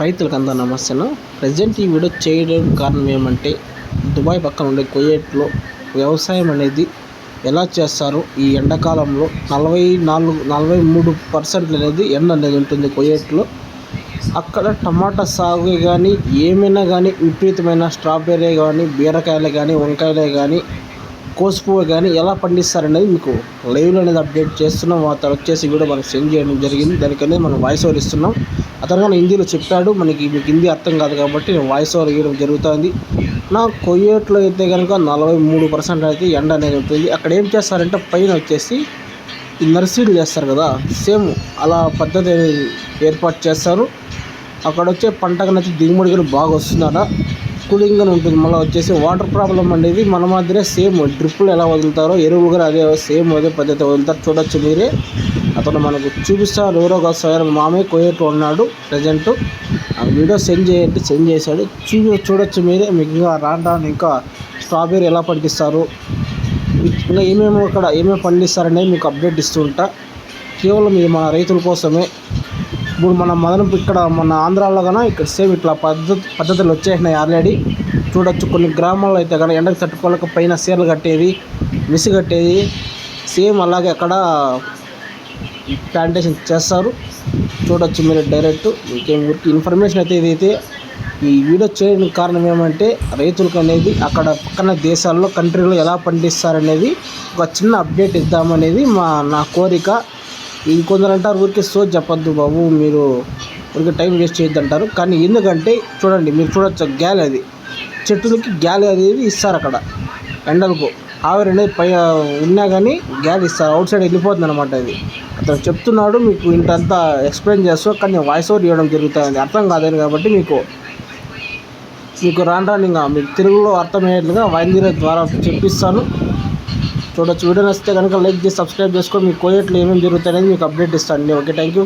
రైతులకు అందరూ నమస్తేను ప్రజెంట్ ఈ వీడియో చేయడం కారణం ఏమంటే దుబాయ్ పక్కన ఉండే కువైట్లో వ్యవసాయం అనేది ఎలా చేస్తారు? ఈ ఎండాకాలంలో నలభై నాలుగు నలభై మూడు పర్సెంట్ అనేది ఎండ అనేది ఉంటుంది కువైట్లో. అక్కడ టమాటా సాగు కానీ ఏమైనా కానీ విపరీతమైన స్ట్రాబెర్రీ కానీ బీరకాయలు కానీ వంకాయలే కానీ కోసుపువ్వు కానీ ఎలా పండిస్తారు అనేది మీకు లైవ్లో అనేది అప్డేట్ చేస్తున్నాం. అతను వచ్చేసి కూడా మనకు సెండ్ చేయడం జరిగింది. దానికనేది మనం వాయిస్ ఓవర్ ఇస్తున్నాం. అతను కానీ హిందీలో చెప్పాడు. మనకి మీకు హిందీ అర్థం కాదు కాబట్టి నేను వాయిస్ ఓవర్ ఇవ్వడం జరుగుతుంది. నా కొయ్యేట్లో అయితే కనుక నలభై మూడు పర్సెంట్ అయితే ఎండ అనేది ఉంటుంది. అక్కడ ఏం చేస్తారంటే పైన వచ్చేసి ఈ నర్సరీలు చేస్తారు కదా సేమ్ అలా పద్ధతి అనేది ఏర్పాటు చేస్తారు. అక్కడ వచ్చే పంటకు నచ్చి దిగుమడి కూడా బాగా వస్తుందట. కూలింగ్గా ఉంటుంది. మళ్ళీ వచ్చేసి వాటర్ ప్రాబ్లం అనేది మన మాదిరే సేమ్. డ్రిప్పులు ఎలా వదులుతారో ఎరువులు కూడా అదే సేమ్ అదే పద్ధతి వదులుతారు. చూడొచ్చు మీరే. అతను మనకు చూపిస్తారు ఎవరో ఒక సార్ మామే కోయేట్లో ఉన్నాడు ప్రజెంట్. ఆ వీడియో సెండ్ చేయండి సెండ్ చేశాడు. చూ చూడొచ్చు మీరే. మీకు ఇంకా రాను ఇంకా స్ట్రాబెర్రీ ఎలా పండిస్తారు? ఇంకా ఏమేమి అక్కడ ఏమేమి పండిస్తారనేది మీకు అప్డేట్ ఇస్తుంటా కేవలం ఇది మన రైతుల కోసమే. ఇప్పుడు మన మదనపు ఇక్కడ మన ఆంధ్రాలో కన్నా ఇక్కడ సేమ్ ఇట్లా పద్ధతి పద్ధతులు వచ్చేసినాయి ఆల్రెడీ. చూడొచ్చు కొన్ని గ్రామాల్లో అయితే కానీ ఎండకు తట్టుకోలేక పైన సీరలు కట్టేది మిసి కట్టేది సేమ్ అలాగే అక్కడ ప్లాంటేషన్ చేస్తారు. చూడొచ్చు మీరు డైరెక్ట్. ఇంకేం ఊరికి ఇన్ఫర్మేషన్ అయితే ఇదైతే ఈ వీడియో చేయడానికి కారణం ఏమంటే రైతులకు అనేది అక్కడ పక్కన దేశాల్లో కంట్రీలో ఎలా పండిస్తారనేది ఒక చిన్న అప్డేట్ ఇద్దామనేది మా నా కోరిక. ఇంకొందరు అంటారు ఊరికే సో చెప్పొద్దు బాబు మీరు ఊరికే టైం వేస్ట్ చేయొద్దు అంటారు కానీ ఎందుకంటే చూడండి మీరు చూడొచ్చు గ్యాలీ అది. చెట్టులకి గ్యాలీ అనేది ఇస్తారు అక్కడ. ఎండలకు ఆవిరి అనేది పై ఉన్నా కానీ గ్యాలీ ఇస్తారు. అవుట్ సైడ్ వెళ్ళిపోతుంది అనమాట ఇది అతను చెప్తున్నాడు మీకు ఇంతంతా ఎక్స్ప్లెయిన్ చేస్తూ కానీ వాయిస్ ఓవర్ ఇవ్వడం జరుగుతుంది. అర్థం కాదని కాబట్టి మీకు మీకు రాను రాను ఇంకా మీకు తెలుగులో అర్థమయ్యేట్లుగా వైద్యుల ద్వారా చెప్పిస్తాను. చూడొచ్చు. వీడియో నచ్చితే కనుక లైక్ చేసి సబ్స్క్రైబ్ చేసుకొని మీ కోయట్లు ఏమేమి జరుగుతాయనేది మీకు అప్డేట్ ఇస్తాను ఓకే థ్యాంక్ యూ